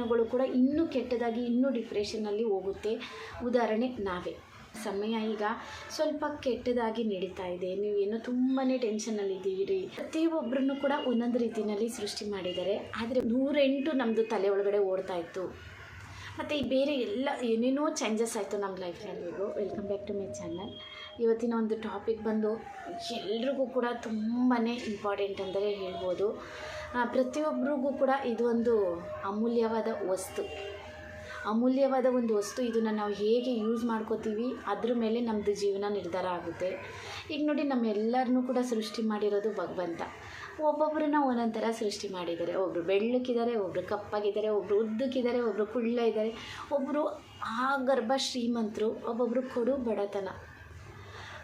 ದಿನಗಳು ಕೂಡ ಇನ್ನೂ ಕೆಟ್ಟದಾಗಿ, ಇನ್ನೂ ಡಿಪ್ರೆಷನ್ನಲ್ಲಿ ಹೋಗುತ್ತೆ. ಉದಾಹರಣೆ, ನಾವೇ. ಸಮಯ ಈಗ ಸ್ವಲ್ಪ ಕೆಟ್ಟದಾಗಿ ನಡೀತಾ ಇದೆ. ನೀವೇನೋ ತುಂಬಾ ಟೆನ್ಷನಲ್ಲಿದ್ದೀರಿ ಪ್ರತಿಯೊಬ್ಬರನ್ನು ಕೂಡ ಒಂದೊಂದು ರೀತಿಯಲ್ಲಿ ಸೃಷ್ಟಿ ಮಾಡಿದ್ದಾರೆ. ಆದರೆ ನೂರೆಂಟು ನಮ್ಮದು ತಲೆ ಒಳಗಡೆ ಓಡ್ತಾ ಇತ್ತು. ಮತ್ತು ಬೇರೆ ಎಲ್ಲ ಏನೇನೋ ಚೇಂಜಸ್ ಆಯಿತು ನಮ್ಮ ಲೈಫ್ನಲ್ಲಿಗೂ welcome back to my channel ಇವತ್ತಿನ ಒಂದು ಟಾಪಿಕ್ ಬಂದು ಎಲ್ರಿಗೂ ಕೂಡ ತುಂಬಾ ಇಂಪಾರ್ಟೆಂಟ್ ಅಂತಲೇ ಹೇಳ್ಬೋದು. ಪ್ರತಿಯೊಬ್ಬರಿಗೂ ಕೂಡ ಇದು ಒಂದು ಅಮೂಲ್ಯವಾದ ವಸ್ತು. ಅಮೂಲ್ಯವಾದ ಒಂದು ವಸ್ತು ಇದನ್ನು ನಾವು ಹೇಗೆ ಯೂಸ್ ಮಾಡ್ಕೋತೀವಿ, ಅದ್ರ ಮೇಲೆ ನಮ್ಮದು ಜೀವನ ನಿರ್ಧಾರ ಆಗುತ್ತೆ. ಈಗ ನೋಡಿ ನಮ್ಮೆಲ್ಲರನ್ನೂ ಕೂಡ ಸೃಷ್ಟಿ ಮಾಡಿರೋದು ಭಗವಂತ. ಒಬ್ಬೊಬ್ಬರನ್ನ ಒಂದೊಂದು ಥರ ಸೃಷ್ಟಿ ಮಾಡಿದ್ದಾರೆ. ಒಬ್ಬರು ಬೆಳ್ಳಕ್ಕಿದ್ದಾರೆ ಒಬ್ಬರು ಕಪ್ಪಾಗಿದ್ದಾರೆ ಒಬ್ಬರು ಉದ್ದಕ್ಕಿದ್ದಾರೆ ಒಬ್ಬರು ಕುಳ್ಳ ಇದ್ದಾರೆ. ಒಬ್ಬರು ಆ ಗರ್ಭ ಶ್ರೀಮಂತರು ಒಬ್ಬೊಬ್ಬರು ಕೊಡು ಬಡತನ.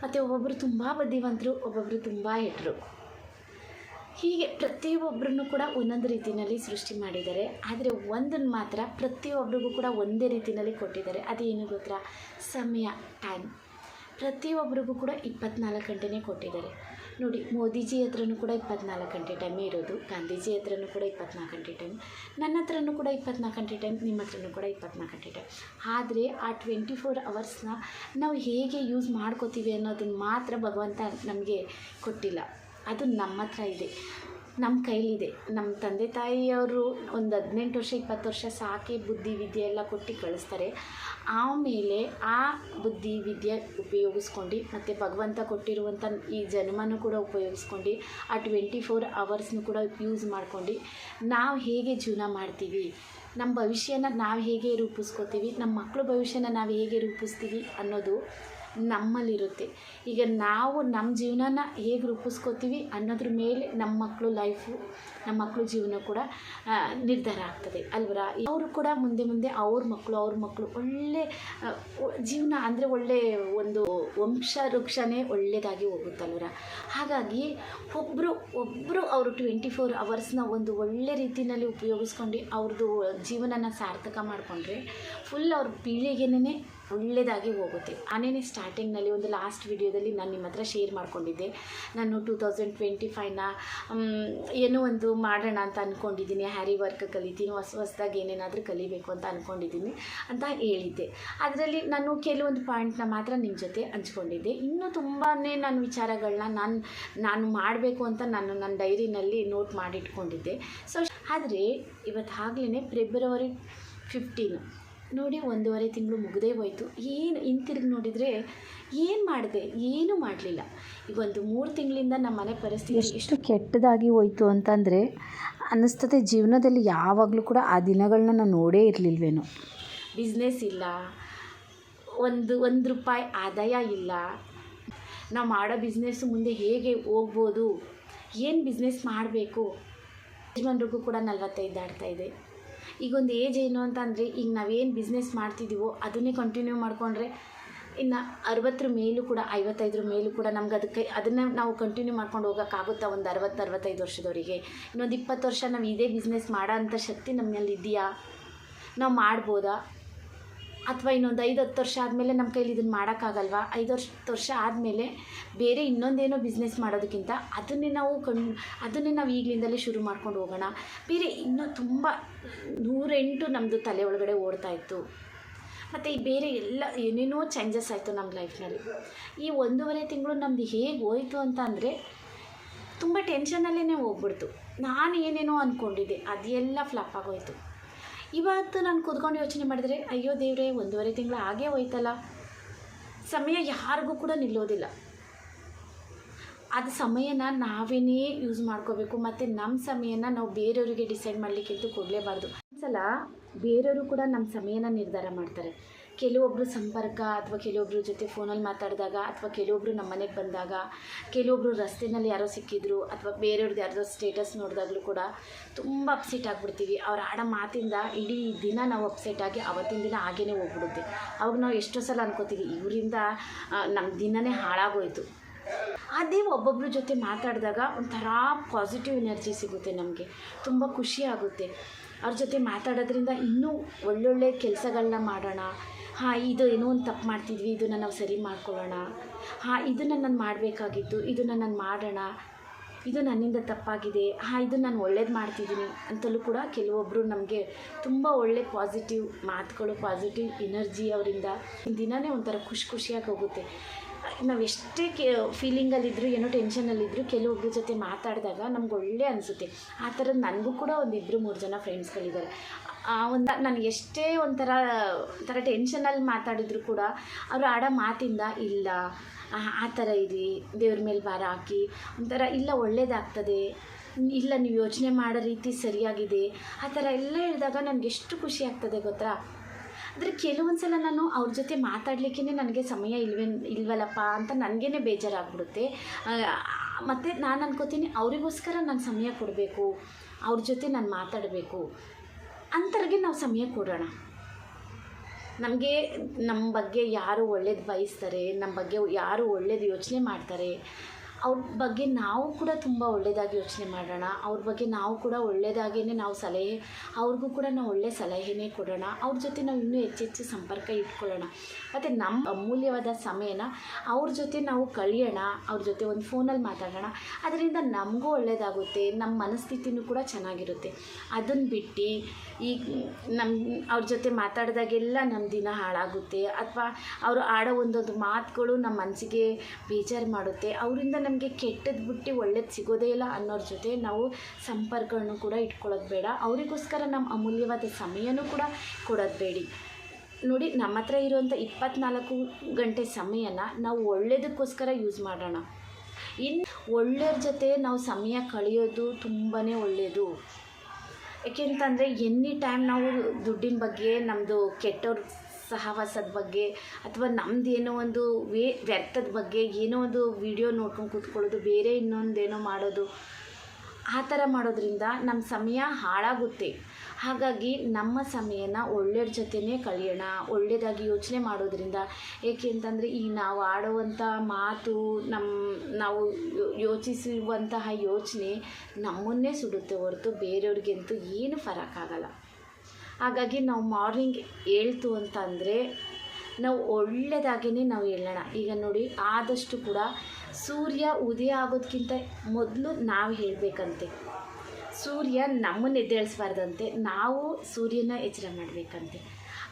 ಮತ್ತು ಒಬ್ಬೊಬ್ಬರು ತುಂಬ ಬುದ್ಧಿವಂತರು ಒಬ್ಬೊಬ್ಬರು ತುಂಬ ಹೆಟ್ರು. ಹೀಗೆ ಪ್ರತಿಯೊಬ್ಬರನ್ನು ಕೂಡ ಒಂದೊಂದು ರೀತಿಯಲ್ಲಿ ಸೃಷ್ಟಿ ಮಾಡಿದ್ದಾರೆ. ಆದರೆ ಒಂದನ್ನು ಮಾತ್ರ ಪ್ರತಿಯೊಬ್ಬರಿಗೂ ಕೂಡ ಒಂದೇ ರೀತಿಯಲ್ಲಿ ಕೊಟ್ಟಿದ್ದಾರೆ. ಅದೇನು ಗೊತ್ತಾ? ಸಮಯ ಟೈಮ್ ಪ್ರತಿಯೊಬ್ಬರಿಗೂ ಕೂಡ ಇಪ್ಪತ್ನಾಲ್ಕು ಗಂಟೆನೇ ಕೊಟ್ಟಿದ್ದಾರೆ. ನೋಡಿ, ಮೋದಿಜಿ ಹತ್ರನೂ ಕೂಡ ಇಪ್ಪತ್ನಾಲ್ಕು ಗಂಟೆ ಟೈಮ್ ಇರೋದು. ಗಾಂಧೀಜಿ ಹತ್ರನೂ ಕೂಡ ಇಪ್ಪತ್ನಾಲ್ಕು ಗಂಟೆ ಟೈಮ್ ನನ್ನ ಹತ್ರನೂ ಕೂಡ ಇಪ್ಪತ್ನಾಲ್ಕು ಗಂಟೆ ಟೈಮ್ ನಿಮ್ಮ ಹತ್ರನೂ ಕೂಡ ಇಪ್ಪತ್ನಾಲ್ಕು ಗಂಟೆ ಟೈಮ್ ಆದರೆ, ಆ ಟ್ವೆಂಟಿ ಫೋರ್ ಅವರ್ಸ್ನ ನಾವು ಹೇಗೆ ಯೂಸ್ ಮಾಡ್ಕೋತೀವಿ ಅನ್ನೋದನ್ನು ಮಾತ್ರ ಭಗವಂತ ನಮಗೆ ಕೊಟ್ಟಿಲ್ಲ. ಅದು ನಮ್ಮ ಹತ್ರ ಇದೆ. ನಮ್ಮ ಕೈಲಿದೆ. ನಮ್ಮ ತಂದೆ ತಾಯಿಯವರು ಒಂದು ಹದಿನೆಂಟು ವರ್ಷ, ಇಪ್ಪತ್ತು ವರ್ಷ ಸಾಕಿ ಬುದ್ಧಿ ವಿದ್ಯೆ ಎಲ್ಲ ಕೊಟ್ಟು ಕಳಿಸ್ತಾರೆ. ಆಮೇಲೆ ಆ ಬುದ್ಧಿ, ವಿದ್ಯೆ ಉಪಯೋಗಿಸ್ಕೊಂಡು ಮತ್ತು ಭಗವಂತ ಕೊಟ್ಟಿರುವಂಥ ಈ ಜನ್ಮನೂ ಕೂಡ ಉಪಯೋಗಿಸ್ಕೊಂಡು ಆ ಟ್ವೆಂಟಿ ಫೋರ್ ಅವರ್ಸ್ನು ಕೂಡ ಯೂಸ್ ಮಾಡ್ಕೊಂಡು ನಾವು ಹೇಗೆ ಜೀವನ ಮಾಡ್ತೀವಿ, ನಮ್ಮ ಭವಿಷ್ಯನ ನಾವು ಹೇಗೆ ರೂಪಿಸ್ಕೋತೀವಿ, ನಮ್ಮ ಮಕ್ಕಳ ಭವಿಷ್ಯನ ನಾವು ಹೇಗೆ ರೂಪಿಸ್ತೀವಿ ಅನ್ನೋದು ನಮ್ಮಲ್ಲಿರುತ್ತೆ. ಈಗ ನಾವು ನಮ್ಮ ಜೀವನನ ಹೇಗೆ ರೂಪಿಸ್ಕೋತೀವಿ ಅನ್ನೋದ್ರ ಮೇಲೆ ನಮ್ಮ ಮಕ್ಕಳು ಲೈಫು ನಮ್ಮ ಮಕ್ಕಳು ಜೀವನ ಕೂಡ ನಿರ್ಧಾರ ಆಗ್ತದೆ ಅಲ್ವರ? ಅವರು ಕೂಡ ಮುಂದೆ ಮುಂದೆ ಅವ್ರ ಮಕ್ಕಳು ಅವ್ರ ಮಕ್ಕಳು ಒಳ್ಳೆ ಜೀವನ ಅಂದರೆ ಒಳ್ಳೆ ಒಂದು ವಂಶ ವೃಕ್ಷನೇ ಒಳ್ಳೆಯದಾಗಿ ಹೋಗುತ್ತಲ್ವರ ಹಾಗಾಗಿ ಒಬ್ಬರು ಒಬ್ಬರು ಅವರು ಟ್ವೆಂಟಿ ಫೋರ್ ಅವರ್ಸ್ನ ಒಂದು ಒಳ್ಳೆ ರೀತಿಯಲ್ಲಿ ಉಪಯೋಗಿಸ್ಕೊಂಡು ಅವ್ರದ್ದು ಜೀವನನ ಸಾರ್ಥಕ ಮಾಡಿಕೊಂಡ್ರೆ ಫುಲ್ ಅವ್ರ ಪೀಳಿಗೆನೇ ಒಳ್ಳೆಯದಾಗಿ ಹೋಗುತ್ತೆ. ಆನೇನೆ ಸ್ಟಾರ್ಟಿಂಗ್ನಲ್ಲಿ ಒಂದು ಲಾಸ್ಟ್ ವಿಡಿಯೋದಲ್ಲಿ ನಾನು ನಿಮ್ಮ ಹತ್ರ ಶೇರ್ ಮಾಡ್ಕೊಂಡಿದ್ದೆ. ನಾನು ಟೂ ತೌಸಂಡ್ ಟ್ವೆಂಟಿ ಫೈವ್ನ ಏನೋ ಒಂದು ಮಾಡೋಣ ಅಂತ ಅಂದ್ಕೊಂಡಿದ್ದೀನಿ ಹ್ಯಾರಿ ವರ್ಕ್ ಕಲಿತೀನಿ, ಹೊಸ, ಹೊಸದಾಗಿ ಏನೇನಾದರೂ ಕಲಿಬೇಕು ಅಂತ ಅಂದ್ಕೊಂಡಿದ್ದೀನಿ ಅಂತ ಹೇಳಿದ್ದೆ. ಅದರಲ್ಲಿ ನಾನು ಕೆಲವೊಂದು ಪಾಯಿಂಟ್ನ ಮಾತ್ರ ನಿಮ್ಮ ಜೊತೆ ಹಂಚ್ಕೊಂಡಿದ್ದೆ. ಇನ್ನೂ ತುಂಬಾ ನಾನು ವಿಚಾರಗಳನ್ನ ನಾನು ನಾನು ಮಾಡಬೇಕು ಅಂತ ನಾನು ನನ್ನ ಡೈರಿನಲ್ಲಿ ನೋಟ್ ಮಾಡಿಟ್ಕೊಂಡಿದ್ದೆ. ಸೊ ಆದರೆ ಇವತ್ತು ಆಗಲೇ ಫೆಬ್ರವರಿ ಫಿಫ್ಟೀನು ನೋಡಿ ಒಂದೂವರೆ ತಿಂಗಳು ಮುಗದೇ ಹೋಯ್ತು. ಏನು ಹಿಂತಿರುಗಿ ನೋಡಿದರೆ ಏನು ಮಾಡಿದೆ? ಏನೂ ಮಾಡಲಿಲ್ಲ. ಈಗ ಒಂದು ಮೂರು ತಿಂಗಳಿಂದ ನಮ್ಮ ಮನೆ ಪರಿಸ್ಥಿತಿ ಎಷ್ಟು ಕೆಟ್ಟದಾಗಿ ಹೋಯಿತು ಅಂತಂದರೆ ಅನ್ನಿಸ್ತದೆ ಜೀವನದಲ್ಲಿ ಯಾವಾಗಲೂ ಕೂಡ ಆ ದಿನಗಳನ್ನ ನಾನು ನೋಡೇ ಇರಲಿಲ್ವೇನೋ. ಬಿಸ್ನೆಸ್ ಇಲ್ಲ. ಒಂದು ಒಂದು ರೂಪಾಯಿ ಆದಾಯ ಇಲ್ಲ. ನಾವು ಮಾಡೋ ಬಿಸ್ನೆಸ್ಸು ಮುಂದೆ ಹೇಗೆ ಹೋಗ್ಬೋದು? ಏನು ಬಿಸ್ನೆಸ್ ಮಾಡಬೇಕು? ಯಜಮಾನ್ರಿಗೂ ಕೂಡ ನಲ್ವತ್ತೈದು ದಾಟ್ತಾ ಇದೆ. ಈಗ ಒಂದು ಏಜ್ ಏನು ಅಂತ ಅಂದರೆ ಈಗ ನಾವೇನು ಬಿಸ್ನೆಸ್ ಮಾಡ್ತಿದ್ದೀವೋ ಅದನ್ನೇ ಕಂಟಿನ್ಯೂ ಮಾಡಿಕೊಂಡ್ರೆ ಇನ್ನು ಅರವತ್ತರ ಮೇಲೂ ಕೂಡ, ಐವತ್ತೈದರ ಮೇಲೂ ಕೂಡ ನಮ್ಗೆ ಅದಕ್ಕೆ ಅದನ್ನು ನಾವು ಕಂಟಿನ್ಯೂ ಮಾಡ್ಕೊಂಡು ಹೋಗೋಕ್ಕಾಗುತ್ತಾ ಒಂದು ಅರವತ್ತು, ಅರವತ್ತೈದು ವರ್ಷದವರಿಗೆ? ಇನ್ನೊಂದು ಇಪ್ಪತ್ತು ವರ್ಷ ನಾವು ಇದೇ ಬಿಸ್ನೆಸ್ ಮಾಡೋ ಅಂಥ ಶಕ್ತಿ ನಮ್ಮಲ್ಲಿ ಇದೆಯಾ ನಾವು ಮಾಡ್ಬೋದಾ? ಅಥವಾ ಇನ್ನೊಂದು ಐದು ಹತ್ತು ವರ್ಷ ಆದಮೇಲೆ ನಮ್ಮ ಕೈಲಿ ಇದನ್ನು ಮಾಡೋಕ್ಕಾಗಲ್ವಾ? ಐದು ವರ್ಷ ವರ್ಷ ಆದಮೇಲೆ ಬೇರೆ ಇನ್ನೊಂದೇನೋ ಬಿಸ್ನೆಸ್ ಮಾಡೋದಕ್ಕಿಂತ ಅದನ್ನೇ ನಾವು ಕಣ್, ಅದನ್ನೇ ನಾವು ಈಗಲಿಂದಲೇ ಶುರು ಮಾಡ್ಕೊಂಡು ಹೋಗೋಣ. ಬೇರೆ ಇನ್ನೂ ತುಂಬ ನೂರೆಂಟು ನಮ್ಮದು ತಲೆ ಒಳಗಡೆ ಓಡ್ತಾ ಇತ್ತು. ಮತ್ತು ಈ ಬೇರೆ ಎಲ್ಲ ಏನೇನೋ ಚೇಂಜಸ್ ಆಯಿತು ನಮ್ಮ ಲೈಫ್ನಲ್ಲಿ ಈ ಒಂದೂವರೆ ತಿಂಗಳು ನಮ್ಮದು ಹೇಗೆ ಹೋಯಿತು ಅಂತ ಅಂದರೆ ತುಂಬ ಟೆನ್ಷನಲ್ಲೇ ಹೋಗ್ಬಿಡ್ತು. ನಾನು ಏನೇನೋ ಅಂದ್ಕೊಂಡಿದ್ದೆ ಅದೆಲ್ಲ ಫ್ಲಾಪ್ ಆಗೋಯ್ತು. ಇವತ್ತು ನಾನು ಕೂತ್ಕೊಂಡು ಯೋಚನೆ ಮಾಡಿದರೆ, ಅಯ್ಯೋ ದೇವ್ರೆ, ಒಂದೂವರೆ ತಿಂಗಳು ಹಾಗೇ ಹೋಯ್ತಲ್ಲ. ಸಮಯ ಯಾರಿಗೂ ಕೂಡ ನಿಲ್ಲೋದಿಲ್ಲ. ಅದು ಸಮಯನ ನಾವೇನೇ ಯೂಸ್ ಮಾಡ್ಕೋಬೇಕು, ಮತ್ತು ನಮ್ಮ ಸಮಯನ ನಾವು ಬೇರೆಯವರಿಗೆ ಡಿಸೈಡ್ ಮಾಡಲಿಕ್ಕಿಂತ ಕೊಡಲೇಬಾರ್ದು. ಒಂದ್ಸಲ ಬೇರೆಯವರು ಕೂಡ ನಮ್ಮ ಸಮಯನ ನಿರ್ಧಾರ ಮಾಡ್ತಾರೆ. ಕೆಲವೊಬ್ಬರು ಸಂಪರ್ಕ ಅಥವಾ ಕೆಲವೊಬ್ಬರ ಜೊತೆ ಫೋನಲ್ಲಿ ಮಾತಾಡಿದಾಗ ಅಥವಾ ಕೆಲವೊಬ್ಬರು ನಮ್ಮ ಮನೆಗೆ ಬಂದಾಗ ಕೆಲವೊಬ್ಬರು ರಸ್ತೆನಲ್ಲಿ ಯಾರೋ ಸಿಕ್ಕಿದ್ರು ಅಥವಾ ಬೇರೆಯವ್ರದ್ದು ಯಾರ್ದೋ ಸ್ಟೇಟಸ್ ನೋಡಿದಾಗಲೂ ಕೂಡ ತುಂಬ ಅಪ್ಸೆಟ್ ಆಗಿಬಿಡ್ತೀವಿ. ಅವ್ರು ಆಡೋ ಮಾತಿಂದ ಇಡೀ ದಿನ ನಾವು ಅಪ್ಸೆಟ್ ಆಗಿ ಅವತ್ತಿನ ದಿನ ಹಾಗೇ ಹೋಗ್ಬಿಡುತ್ತೆ. ಅವಾಗ ನಾವು ಎಷ್ಟೋ ಸಲ ಅನ್ಕೋತೀವಿ, ಇವರಿಂದ ನಮ್ಮ ದಿನನೇ ಹಾಳಾಗೋಯ್ತು. ಅದೇ ಒಬ್ಬೊಬ್ಬರ ಜೊತೆ ಮಾತಾಡಿದಾಗ ಒಂಥರ ಪಾಸಿಟಿವ್ ಎನರ್ಜಿ ಸಿಗುತ್ತೆ ನಮಗೆ. ತುಂಬ ಖುಷಿ ಆಗುತ್ತೆ. ಅವ್ರ ಜೊತೆ ಮಾತಾಡೋದ್ರಿಂದ ಇನ್ನೂ ಒಳ್ಳೊಳ್ಳೆ ಕೆಲಸಗಳನ್ನ ಮಾಡೋಣ ಹಾಂ, ಇದು ಏನೋ ಒಂದು ತಪ್ಪು ಮಾಡ್ತಿದ್ವಿ, ಇದನ್ನು ನಾವು ಸರಿ ಮಾಡ್ಕೊಳ್ಳೋಣ. ಹಾಂ, ಇದನ್ನು ನಾನು ಮಾಡಬೇಕಾಗಿತ್ತು, ಇದನ್ನು ನಾನು ಮಾಡೋಣ. ಇದು ನನ್ನಿಂದ ತಪ್ಪಾಗಿದೆ. ಹಾಂ, ಇದು ನಾನು ಒಳ್ಳೇದು ಮಾಡ್ತಿದ್ದೀನಿ ಅಂತಲೂ ಕೂಡ ಕೆಲವೊಬ್ಬರು ನಮಗೆ ತುಂಬ ಒಳ್ಳೆ ಪಾಸಿಟಿವ್ ಮಾತುಗಳು ಪಾಸಿಟಿವ್ ಎನರ್ಜಿ ಅವರಿಂದ ದಿನವೇ ಒಂಥರ ಖುಷಿ ಖುಷಿಯಾಗಿ ಹೋಗುತ್ತೆ. ನಾವು ಎಷ್ಟೇ ಕೆ ಫೀಲಿಂಗಲ್ಲಿದ್ದರೂ ಏನೋ ಟೆನ್ಷನಲ್ಲಿದ್ದರೂ ಕೆಲವೊಬ್ಬರ ಜೊತೆ ಮಾತಾಡಿದಾಗ ನಮ್ಗೆ ಒಳ್ಳೆ ಅನಿಸುತ್ತೆ. ಆ ಥರದ್ದು ನನಗೂ ಕೂಡ ಒಂದು ಇಬ್ಬರು ಮೂರು ಜನ ಫ್ರೆಂಡ್ಸ್ಗಳಿದ್ದಾರೆ ಒಂದು ನಾನು ಎಷ್ಟೇ ಒಂಥರ ಒಂಥರ ಟೆನ್ಷನಲ್ಲಿ ಮಾತಾಡಿದ್ರು ಕೂಡ ಅವರು ಆಡೋ ಮಾತಿಂದ, ಇಲ್ಲ, ಆ ಥರ ಇರಿ, ದೇವ್ರ ಮೇಲೆ ಭಾರ ಹಾಕಿ, ಒಂಥರ, ಇಲ್ಲ ಒಳ್ಳೇದಾಗ್ತದೆ, ಇಲ್ಲ ನೀವು ಯೋಚನೆ ಮಾಡೋ ರೀತಿ ಸರಿಯಾಗಿದೆ, ಆ ಥರ ಎಲ್ಲ ಹೇಳಿದಾಗ ನನಗೆ ಎಷ್ಟು ಖುಷಿ ಆಗ್ತದೆ ಗೊತ್ತಾ? ಆದರೆ ಕೆಲವೊಂದು ಸಲ ನಾನು ಅವ್ರ ಜೊತೆ ಮಾತಾಡಲಿಕ್ಕೇ ನನಗೆ ಸಮಯ ಇಲ್ವೇ, ಇಲ್ವಲ್ಲಪ್ಪ ಅಂತ ನನಗೇ ಬೇಜಾರಾಗ್ಬಿಡುತ್ತೆ. ಮತ್ತು ನಾನು ಅನ್ಕೋತೀನಿ ಅವರಿಗೋಸ್ಕರ ನಾನು ಸಮಯ ಕೊಡಬೇಕು, ಅವ್ರ ಜೊತೆ ನಾನು ಮಾತಾಡಬೇಕು. ಅಂಥವ್ರಿಗೆ ನಾವು ಸಮಯ ಕೊಡೋಣ. ನಮಗೆ ನಮ್ಮ ಬಗ್ಗೆ ಯಾರು ಒಳ್ಳೇದು ಬಯಸ್ತಾರೆ ನಮ್ಮ ಬಗ್ಗೆ ಯಾರು ಒಳ್ಳೇದು ಯೋಚನೆ ಮಾಡ್ತಾರೆ ಅವ್ರ ಬಗ್ಗೆ ನಾವು ಕೂಡ ತುಂಬ ಒಳ್ಳೆಯದಾಗಿ ಯೋಚನೆ ಮಾಡೋಣ. ಅವ್ರ ಬಗ್ಗೆ ನಾವು ಕೂಡ ಒಳ್ಳೆಯದಾಗಿಯೇ ನಾವು ಸಲಹೆ, ಅವ್ರಿಗೂ ಕೂಡ ನಾವು ಒಳ್ಳೆಯ ಸಲಹೆನೇ ಕೊಡೋಣ. ಅವ್ರ ಜೊತೆ ನಾವು ಇನ್ನೂ ಹೆಚ್ಚೆಚ್ಚು ಸಂಪರ್ಕ ಇಟ್ಕೊಳ್ಳೋಣ. ಮತ್ತು ನಮ್ಮ ಅಮೂಲ್ಯವಾದ ಸಮಯನ ಅವ್ರ ಜೊತೆ ನಾವು ಕಳಿಯೋಣ, ಅವ್ರ ಜೊತೆ ಒಂದು ಫೋನಲ್ಲಿ ಮಾತಾಡೋಣ. ಅದರಿಂದ ನಮಗೂ ಒಳ್ಳೆಯದಾಗುತ್ತೆ ನಮ್ಮ ಮನಸ್ಥಿತಿನೂ ಕೂಡ ಚೆನ್ನಾಗಿರುತ್ತೆ. ಅದನ್ನು ಬಿಟ್ಟು ಈಗ ನಮ್ಮ ಅವ್ರ ಜೊತೆ ಮಾತಾಡಿದಾಗೆಲ್ಲ ನಮ್ಮ ದಿನ ಹಾಳಾಗುತ್ತೆ. ಅಥವಾ ಅವರು ಆಡೋ ಒಂದೊಂದು ಮಾತುಗಳು ನಮ್ಮ ಮನಸ್ಸಿಗೆ ಬೇಜಾರು ಮಾಡುತ್ತೆ. ಅವರಿಂದ ನಮಗೆ ಕೆಟ್ಟದ್ದು ಬಿಟ್ಟು ಒಳ್ಳೇದು ಸಿಗೋದೇ ಇಲ್ಲ ಅನ್ನೋರ ಜೊತೆ ನಾವು ಸಂಪರ್ಕವನ್ನು ಕೂಡ ಇಟ್ಕೊಳ್ಳೋದು ಬೇಡ. ಅವರಿಗೋಸ್ಕರ ನಮ್ಮ ಅಮೂಲ್ಯವಾದ ಸಮಯನೂ ಕೂಡ ಕೊಡೋದು ಬೇಡಿ. ನೋಡಿ ನಮ್ಮ ಹತ್ರ ಇರುವಂಥ ಇಪ್ಪತ್ನಾಲ್ಕು ಗಂಟೆ ಸಮಯನ ನಾವು ಒಳ್ಳೆಯದಕ್ಕೋಸ್ಕರ ಯೂಸ್ ಮಾಡೋಣ. ಇನ್ನು ಒಳ್ಳೆಯವ್ರ ಜೊತೆ ನಾವು ಸಮಯ ಕಳೆಯೋದು ತುಂಬಾ ಒಳ್ಳೆಯದು ಯಾಕೆಂತಂದರೆ ಎನಿ ಟೈಮ್ ನಾವು ದುಡ್ಡಿನ ಬಗ್ಗೆ ನಮ್ಮದು ಕೆಟ್ಟವ್ರ ಸಹವಾಸದ ಬಗ್ಗೆ ಅಥವಾ ನಮ್ದು ಏನೋ ಒಂದು ವೇ ವ್ಯರ್ಥದ ಬಗ್ಗೆ, ಏನೋ ಒಂದು ವಿಡಿಯೋ ನೋಡ್ಕೊಂಡು ಕೂತ್ಕೊಳ್ಳೋದು, ಬೇರೆ ಇನ್ನೊಂದೇನೋ ಮಾಡೋದು, ಆ ಥರ ಮಾಡೋದ್ರಿಂದ ನಮ್ಮ ಸಮಯ ಹಾಳಾಗುತ್ತೆ. ಹಾಗಾಗಿ ನಮ್ಮ ಸಮಯನ ಒಳ್ಳೆಯವ್ರ ಜೊತೆನೇ ಕಳೆಯೋಣ ಒಳ್ಳೆಯದಾಗಿ ಯೋಚನೆ ಮಾಡೋದ್ರಿಂದ. ಏಕೆ ಅಂತಂದರೆ ಈ ನಾವು ಆಡುವಂಥ ಮಾತು ನಮ್ಮ ನಾವು ಯೋಚಿಸುವಂತಹ ಯೋಚನೆ ನಮ್ಮನ್ನೇ ಸುಡುತ್ತೆ ಹೊರತು ಬೇರೆಯವ್ರಿಗಂತೂ ಏನು ಫರಕ್ಕಾಗಲ್ಲ ಹಾಗಾಗಿ ನಾವು ಮಾರ್ನಿಂಗ್ ಹೇಳ್ತು ಅಂತ ಅಂದರೆ ನಾವು ಒಳ್ಳೆಯದಾಗೇ ನಾವು ಹೇಳೋಣ ಈಗ ನೋಡಿ, ಆದಷ್ಟು ಕೂಡ ಸೂರ್ಯ ಉದಯ ಆಗೋದಕ್ಕಿಂತ ಮೊದಲು ನಾವು ಹೇಳಬೇಕಂತೆ. ಸೂರ್ಯ ನಮ್ಮನ್ನು ಎದ್ದೇಳಿಸ್ಬಾರ್ದಂತೆ, ನಾವು ಸೂರ್ಯನ ಎಚ್ಚರ ಮಾಡಬೇಕಂತೆ.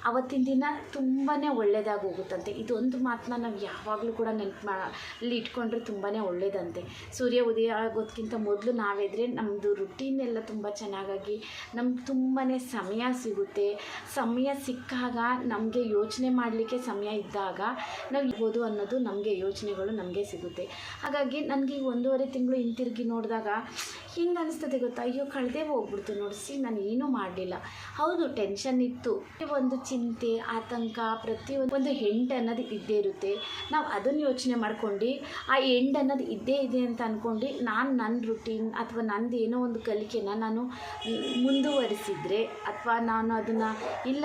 ಅವತ್ತಿನ ದಿನ ತುಂಬಾ ಒಳ್ಳೆಯದಾಗಿ ಹೋಗುತ್ತಂತೆ. ಇದೊಂದು ಮಾತನ್ನ ನಾವು ಯಾವಾಗಲೂ ಕೂಡ ನೆನ್ಪು ಮಾ, ಅಲ್ಲಿ ಇಟ್ಕೊಂಡ್ರೆ ತುಂಬಾ ಒಳ್ಳೆಯದಂತೆ ಸೂರ್ಯ ಉದಯ ಆಗೋದಕ್ಕಿಂತ ಮೊದಲು ನಾವೆದ್ರೆ ನಮ್ಮದು ರುಟೀನ್ ಎಲ್ಲ ತುಂಬ ಚೆನ್ನಾಗಾಗಿ ನಮ್ಗೆ ತುಂಬಾ ಸಮಯ ಸಿಗುತ್ತೆ. ಸಮಯ ಸಿಕ್ಕಾಗ ನಮಗೆ ಯೋಚನೆ ಮಾಡಲಿಕ್ಕೆ ಸಮಯ ಇದ್ದಾಗ ನಾವು ಇರ್ಬೋದು ಅನ್ನೋದು ನಮಗೆ ಯೋಚನೆಗಳು ನಮಗೆ ಸಿಗುತ್ತೆ. ಹಾಗಾಗಿ ನನಗೆ ಒಂದೂವರೆ ತಿಂಗಳು ಹಿಂತಿರುಗಿ ನೋಡಿದಾಗ ಹಿಂಗೆ ಅನಿಸ್ತದೆ ಗೊತ್ತಾ? ಅಯ್ಯೋ, ಕಳೆದೇ ಹೋಗ್ಬಿಡ್ತು ನೋಡಿಸಿ ನಾನು ಏನೂ ಮಾಡಲಿಲ್ಲ. ಹೌದು ಟೆನ್ಷನ್ ಇತ್ತು. ಒಂದು ಚಿಂತೆ, ಆತಂಕ, ಪ್ರತಿಯೊಂದು ಒಂದು ಹೆಂಟ್ ಅನ್ನೋದು ಇದ್ದೇ ಇರುತ್ತೆ. ನಾವು ಅದನ್ನು ಯೋಚನೆ ಮಾಡ್ಕೊಂಡು, ಆ ಎಂಡ್ ಅನ್ನೋದು ಇದ್ದೇ ಇದೆ ಅಂತ ಅಂದ್ಕೊಂಡು ನಾನು ನನ್ನ ರುಟೀನ್ ಅಥವಾ ನಂದು ಏನೋ ಒಂದು ಕಲಿಕೆನ ನಾನು ಮುಂದುವರಿಸಿದರೆ ಅಥವಾ ನಾನು ಅದನ್ನು, ಇಲ್ಲ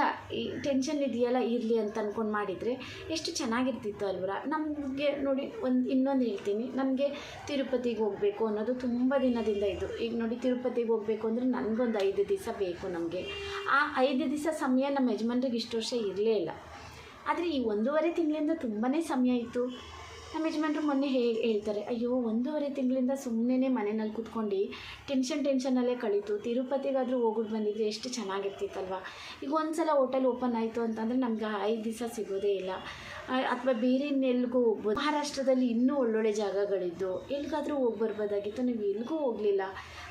ಟೆನ್ಷನ್ ಇದೆಯಲ್ಲ, ಇರಲಿ ಅಂತ ಅಂದ್ಕೊಂಡು ಮಾಡಿದರೆ ಎಷ್ಟು ಚೆನ್ನಾಗಿರ್ತಿತ್ತು ಅಲ್ವರ? ನಮಗೆ ನೋಡಿ, ಒಂದು ಇನ್ನೊಂದು ಹೇಳ್ತೀನಿ. ನನಗೆ ತಿರುಪತಿಗೆ ಹೋಗಬೇಕು ಅನ್ನೋದು ತುಂಬ ದಿನದಿಂದ ಇದು. ಈಗ ನೋಡಿ ತಿರುಪತಿಗೆ ಹೋಗಬೇಕು ಅಂದರೆ ನನಗೊಂದು ಐದು ದಿವಸ ಬೇಕು ನಮಗೆ. ಆ ಐದು ದಿವಸ ಸಮಯ ನಮ್ಮ ಯಜಮಾನ್ರಿಗೆ ಇಷ್ಟು ವರ್ಷ ಇರಲೇ ಇಲ್ಲ. ಆದರೆ ಈ ಒಂದೂವರೆ ತಿಂಗಳಿಂದ ತುಂಬಾ ಸಮಯ ಇತ್ತು ನಮ್ಮ ಯಜಮಾನ್ರು ಮೊನ್ನೆ ಹೇ, ಹೇಳ್ತಾರೆ, ಅಯ್ಯೋ, ಒಂದೂವರೆ ತಿಂಗಳಿಂದ ಸುಮ್ಮನೆ ಮನೆಯಲ್ಲಿ ಕುತ್ಕೊಂಡು ಟೆನ್ಷನ್ ಟೆನ್ಷನಲ್ಲೇ ಕಳೀತು. ತಿರುಪತಿಗಾದರೂ ಹೋಗೋದು ಬಂದಿದ್ರೆ ಎಷ್ಟು ಚೆನ್ನಾಗಿರ್ತಿತ್ತಲ್ವ? ಈಗ ಒಂದು ಸಲ ಹೋಟೆಲ್ ಓಪನ್ ಆಯಿತು ಅಂತಂದರೆ ನಮ್ಗೆ ಐದು ದಿವಸ ಸಿಗೋದೇ ಇಲ್ಲ. ಅಥವಾ ಬೇರೆ ಇನ್ನೆಲ್ಗೂ ಹೋಗ್ಬೋದು. ಮಹಾರಾಷ್ಟ್ರದಲ್ಲಿ ಇನ್ನೂ ಒಳ್ಳೊಳ್ಳೆ ಜಾಗಗಳಿದ್ದು. ಎಲ್ಲಿಗಾದರೂ ಹೋಗಿ ಬರ್ಬೋದಾಗಿತ್ತು. ನೀವು ಎಲ್ಲಿಗೂ ಹೋಗಲಿಲ್ಲ.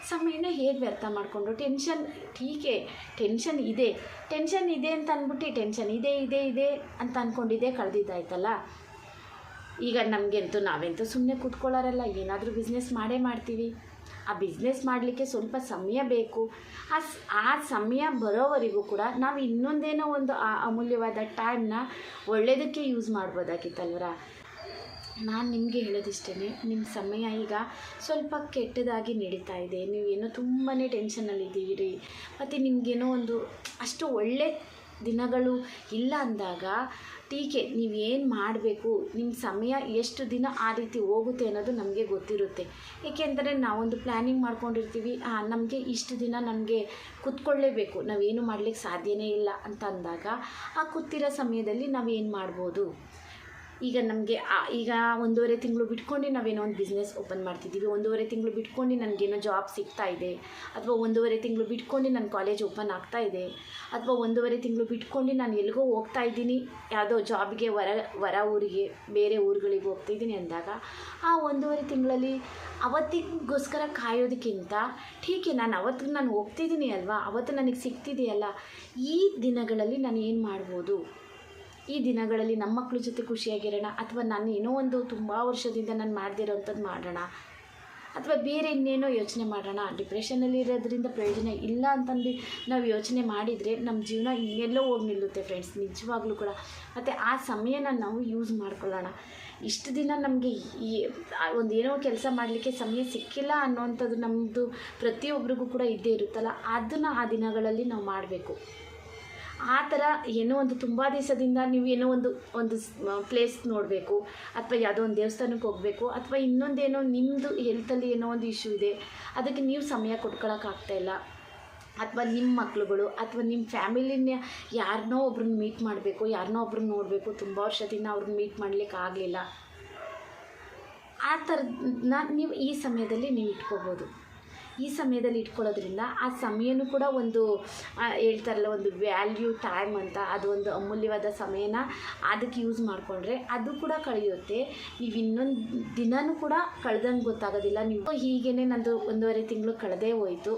ಸಮಯನ ಹೇಗೆ ವ್ಯರ್ಥ ಮಾಡಿಕೊಂಡು ಟೆನ್ಷನ್ ಟೀಕೆ ಟೆನ್ಷನ್ ಇದೆ. ಟೆನ್ಷನ್ ಇದೆ ಅಂತ ಅಂದ್ಬಿಟ್ಟು ಟೆನ್ಷನ್ ಇದೆ ಇದೆ ಇದೆ ಅಂತ ಅಂದ್ಕೊಂಡಿದ್ದೆ ಕಳೆದಿದ್ದಾಯ್ತಲ್ಲ? ಈಗ ನಮಗೆಂತೂ ನಾವೆಂತೂ ಸುಮ್ಮನೆ ಕೂತ್ಕೊಳ್ಳೋರಲ್ಲ, ಏನಾದರೂ ಬಿಸ್ನೆಸ್ ಮಾಡೇ ಮಾಡ್ತೀವಿ. ಆ ಬಿಸ್ನೆಸ್ ಮಾಡಲಿಕ್ಕೆ ಸ್ವಲ್ಪ ಸಮಯ ಬೇಕು. ಆ ಆ ಸಮಯ ಬರೋವರೆಗೂ ಕೂಡ ನಾವು ಇನ್ನೊಂದೇನೋ ಒಂದು ಆ ಅಮೂಲ್ಯವಾದ ಟೈಮ್ನ ಒಳ್ಳೆಯದಕ್ಕೆ ಯೂಸ್ ಮಾಡ್ಬೋದಾಗಿತ್ತಲ್ವರ? ನಾನು ನಿಮಗೆ ಹೇಳೋದಿಷ್ಟೇ ನಿಮ್ಮ ಸಮಯ ಈಗ ಸ್ವಲ್ಪ ಕೆಟ್ಟದಾಗಿ ನಡೀತಾ ಇದೆ. ನೀವೇನೋ ತುಂಬಾ ಟೆನ್ಷನಲ್ಲಿದ್ದೀರಿ ಮತ್ತು ನಿಮಗೇನೋ ಒಂದು ಅಷ್ಟು ಒಳ್ಳೆ ದಿನಗಳು ಇಲ್ಲ ಅಂದಾಗ ಟೀಕೆ ನೀವೇನು ಮಾಡಬೇಕು? ನಿಮ್ಮ ಸಮಯ ಎಷ್ಟು ದಿನ ಆ ರೀತಿ ಹೋಗುತ್ತೆ ಅನ್ನೋದು ನಮಗೆ ಗೊತ್ತಿರುತ್ತೆ. ಏಕೆಂದರೆ ನಾವೊಂದು ಪ್ಲ್ಯಾನಿಂಗ್ ಮಾಡ್ಕೊಂಡಿರ್ತೀವಿ ನಮಗೆ ಇಷ್ಟು ದಿನ ನಮಗೆ ಕೂತ್ಕೊಳ್ಳೇಬೇಕು. ನಾವೇನು ಮಾಡಲಿಕ್ಕೆ ಸಾಧ್ಯನೇ ಇಲ್ಲ ಅಂತ ಅಂದಾಗ ಆ ಕೂತಿರೋ ಸಮಯದಲ್ಲಿ ನಾವೇನು ಮಾಡ್ಬೋದು? ಈಗ ನಮಗೆ ಈಗ ಒಂದೂವರೆ ತಿಂಗಳು ಬಿಟ್ಕೊಂಡು ನಾವೇನೋ ಒಂದು ಬಿಸ್ನೆಸ್ ಓಪನ್ ಮಾಡ್ತಿದ್ದೀವಿ ಒಂದೂವರೆ ತಿಂಗಳು ಬಿಟ್ಕೊಂಡು ನನಗೇನೋ ಜಾಬ್ ಸಿಗ್ತಾ ಇದೆ, ಅಥವಾ ಒಂದೂವರೆ ತಿಂಗಳು ಬಿಟ್ಕೊಂಡು ನನ್ನ ಕಾಲೇಜ್ ಓಪನ್ ಆಗ್ತಾ ಇದೆ, ಅಥವಾ ಒಂದೂವರೆ ತಿಂಗಳು ಬಿಟ್ಕೊಂಡು ನಾನು ಎಲ್ಲಿಗೋ ಹೋಗ್ತಾ ಇದ್ದೀನಿ, ಯಾವುದೋ ಜಾಬ್ಗೆ ಹೊರ ಹೊರ ಊರಿಗೆ, ಬೇರೆ ಊರುಗಳಿಗೆ ಹೋಗ್ತಾ ಇದ್ದೀನಿ ಅಂದಾಗ, ಆ ಒಂದೂವರೆ ತಿಂಗಳಲ್ಲಿ ಅವತ್ತಿಗೋಸ್ಕರ ಕಾಯೋದಕ್ಕಿಂತ ಠೀಕೆ ನಾನು ಅವತ್ತಿಗೆ ನಾನು ಹೋಗ್ತಿದ್ದೀನಿ ಅಲ್ವಾ, ಅವತ್ತು ನನಗೆ ಸಿಗ್ತಿದೆಯಲ್ಲ, ಈ ದಿನಗಳಲ್ಲಿ ನಾನು ಏನು ಮಾಡ್ಬೋದು? ಈ ದಿನಗಳಲ್ಲಿ ನಮ್ಮ ಮಕ್ಕಳ ಜೊತೆ ಖುಷಿಯಾಗಿರೋಣ ಅಥವಾ ನಾನು ಏನೋ ಒಂದು ತುಂಬ ವರ್ಷದಿಂದ ನಾನು ಮಾಡದಿರೋಂಥದ್ದು ಮಾಡೋಣ ಅಥವಾ ಬೇರೆ ಇನ್ನೇನೋ ಯೋಚನೆ ಮಾಡೋಣ? ಡಿಪ್ರೆಷನಲ್ಲಿ ಇರೋದ್ರಿಂದ ಪ್ರಯೋಜನ ಇಲ್ಲ ಅಂತಂದು ನಾವು ಯೋಚನೆ ಮಾಡಿದರೆ ನಮ್ಮ ಜೀವನ ಇನ್ನೆಲ್ಲೋ ಹೋಗಿ ನಿಲ್ಲುತ್ತೆ ಫ್ರೆಂಡ್ಸ್, ನಿಜವಾಗ್ಲೂ ಕೂಡ. ಮತ್ತು ಆ ಸಮಯನ ನಾವು ಯೂಸ್ ಮಾಡ್ಕೊಳ್ಳೋಣ. ಇಷ್ಟು ದಿನ ನಮಗೆ ಈ ಒಂದು ಏನೋ ಕೆಲಸ ಮಾಡಲಿಕ್ಕೆ ಸಮಯ ಸಿಕ್ಕಿಲ್ಲ ಅನ್ನೋವಂಥದ್ದು ನಮ್ಮದು ಪ್ರತಿಯೊಬ್ಬರಿಗೂ ಕೂಡ ಇದ್ದೇ ಇರುತ್ತಲ್ಲ, ಅದನ್ನು ಆ ದಿನಗಳಲ್ಲಿ ನಾವು ಮಾಡಬೇಕು. ಆ ಥರ ಏನೋ ಒಂದು ತುಂಬ ದಿವಸದಿಂದ ನೀವು ಏನೋ ಒಂದು ಒಂದು ಪ್ಲೇಸ್ ನೋಡಬೇಕು, ಅಥವಾ ಯಾವುದೋ ಒಂದು ದೇವಸ್ಥಾನಕ್ಕೆ ಹೋಗಬೇಕು, ಅಥವಾ ಇನ್ನೊಂದೇನೋ ನಿಮ್ಮದು ಹೆಲ್ತಲ್ಲಿ ಏನೋ ಒಂದು ಇಶ್ಯೂ ಇದೆ, ಅದಕ್ಕೆ ನೀವು ಸಮಯ ಇಲ್ಲ. ಅಥವಾ ನಿಮ್ಮ ಮಕ್ಕಳುಗಳು ಅಥವಾ ನಿಮ್ಮ ಫ್ಯಾಮಿಲಿನ ಯಾರನ್ನೋ ಒಬ್ರನ್ನ ಮೀಟ್ ಮಾಡಬೇಕು ಯಾರನ್ನೋ ಒಬ್ರನ್ನ ನೋಡಬೇಕು, ತುಂಬ ವರ್ಷದಿಂದ ಅವ್ರನ್ನ ಮೀಟ್ ಮಾಡಲಿಕ್ಕೆ ಆಗಲಿಲ್ಲ. ಆ ಥರದನ್ನ ನೀವು ಈ ಸಮಯದಲ್ಲಿ ನೀವು ಇಟ್ಕೋಬೋದು. ಈ ಸಮಯದಲ್ಲಿ ಇಟ್ಕೊಳ್ಳೋದ್ರಿಂದ ಆ ಸಮಯನೂ ಕೂಡ ಒಂದು ಹೇಳ್ತಾರಲ್ಲ, ಒಂದು ವ್ಯಾಲ್ಯೂ ಟೈಮ್ ಅಂತ ಅದು ಒಂದು ಅಮೂಲ್ಯವಾದ ಸಮಯನ ಅದಕ್ಕೆ ಯೂಸ್ ಮಾಡಿಕೊಂಡ್ರೆ ಅದು ಕೂಡ ಕಳೆಯುತ್ತೆ. ನೀವು ಇನ್ನೊಂದು ದಿನನೂ ಕೂಡ ಕಳೆದಂಗೆ ಗೊತ್ತಾಗೋದಿಲ್ಲ. ನೀವು ಹೀಗೇ ನಂದು ಒಂದೂವರೆ ತಿಂಗಳು ಕಳೆದೇ ಹೋಯಿತು.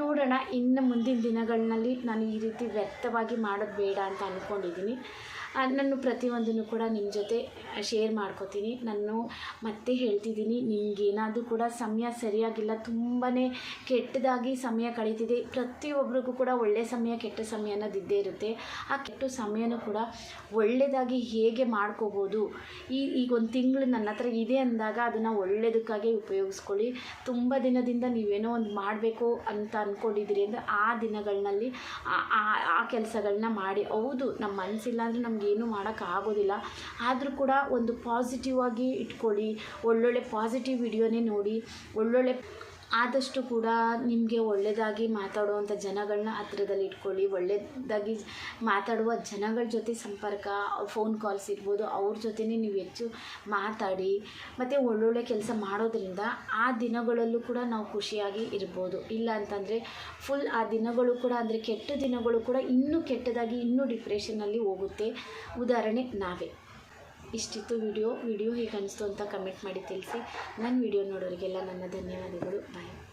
ನೋಡೋಣ, ಇನ್ನು ಮುಂದಿನ ದಿನಗಳಲ್ಲಿ ನಾನು ಈ ರೀತಿ ವ್ಯಕ್ತವಾಗಿ ಮಾಡೋದು ಬೇಡ ಅಂತ ಅಂದ್ಕೊಂಡಿದ್ದೀನಿ ನಾನು ಪ್ರತಿಯೊಂದನ್ನು ಕೂಡ ನಿಮ್ಮ ಜೊತೆ ಶೇರ್ ಮಾಡ್ಕೋತೀನಿ. ನಾನು ಮತ್ತೆ ಹೇಳ್ತಿದ್ದೀನಿ, ನಿಮಗೇನಾದರೂ ಕೂಡ ಸಮಯ ಸರಿಯಾಗಿಲ್ಲ ತುಂಬಾ ಕೆಟ್ಟದಾಗಿ ಸಮಯ ಕಳೀತಿದೆ. ಪ್ರತಿಯೊಬ್ಬರಿಗೂ ಕೂಡ ಒಳ್ಳೆಯ ಸಮಯ, ಕೆಟ್ಟ ಸಮಯ ಅನ್ನೋದಿದ್ದೇ ಇರುತ್ತೆ. ಆ ಕೆಟ್ಟ ಸಮಯನೂ ಕೂಡ ಒಳ್ಳೆಯದಾಗಿ ಹೇಗೆ ಮಾಡ್ಕೋಬೋದು? ಈ, ಈಗ ಒಂದು ತಿಂಗಳು ನನ್ನ ಹತ್ರ ಇದೆ ಅಂದಾಗ ಅದನ್ನು ಒಳ್ಳೆಯದಕ್ಕಾಗಿ ಉಪಯೋಗಿಸ್ಕೊಳ್ಳಿ. ತುಂಬ ದಿನದಿಂದ ನೀವೇನೋ ಒಂದು ಮಾಡಬೇಕು ಅಂತ ಅಂದ್ಕೊಂಡಿದ್ದೀರಿ ಅಂದರೆ ಆ ದಿನಗಳಲ್ಲಿ ಆ- ಕೆಲಸಗಳನ್ನ ಮಾಡಿ. ಹೌದು ನಮ್ಮ ಮನಸ್ಸಿಲ್ಲ ಅಂದರೆ ನಮಗೇನು ಮಾಡೋಕ್ಕಾಗೋದಿಲ್ಲ. ಆದರೂ ಕೂಡ ಒಂದು ಪಾಸಿಟಿವ್ ಆಗಿ ಇಟ್ಕೊಳ್ಳಿ. ಒಳ್ಳೊಳ್ಳೆ ಪಾಸಿಟಿವ್ ವಿಡಿಯೋನೇ ನೋಡಿ. ಒಳ್ಳೊಳ್ಳೆ ಆದಷ್ಟು ಕೂಡ ನಿಮಗೆ ಒಳ್ಳೆಯದಾಗಿ ಮಾತಾಡುವಂಥ ಜನಗಳನ್ನ ಹತ್ತಿರದಲ್ಲಿ ಇಟ್ಕೊಳ್ಳಿ. ಒಳ್ಳೆಯದಾಗಿ ಮಾತಾಡುವ ಜನಗಳ ಜೊತೆ ಸಂಪರ್ಕ ಫೋನ್ ಕಾಲ್ಸ್ ಇರ್ಬೋದು, ಅವ್ರ ಜೊತೆನೇ ನೀವು ಹೆಚ್ಚು ಮಾತಾಡಿ, ಮತ್ತು ಒಳ್ಳೊಳ್ಳೆ ಕೆಲಸ ಮಾಡೋದ್ರಿಂದ ಆ ದಿನಗಳಲ್ಲೂ ಕೂಡ ನಾವು ಖುಷಿಯಾಗಿ ಇರ್ಬೋದು. ಇಲ್ಲ ಅಂತಂದರೆ ಫುಲ್ ಆ ದಿನಗಳು ಕೂಡ ಅಂದರೆ ಕೆಟ್ಟ ದಿನಗಳು ಕೂಡ ಇನ್ನೂ ಕೆಟ್ಟದಾಗಿ, ಇನ್ನೂ ಡಿಪ್ರೆಷನ್ನಲ್ಲಿ ಹೋಗುತ್ತೆ. ಉದಾಹರಣೆ ನಾವೇ. ಇಷ್ಟಿತ್ತು ವಿಡಿಯೋ. ವಿಡಿಯೋ ಹೇಗೆ ಅನಿಸ್ತು ಅಂತ ಕಮೆಂಟ್ ಮಾಡಿ ತಿಳಿಸಿ. ನನ್ನ ವಿಡಿಯೋ ನೋಡೋರಿಗೆಲ್ಲ ನನ್ನ ಧನ್ಯವಾದಗಳು. ಬಾಯ್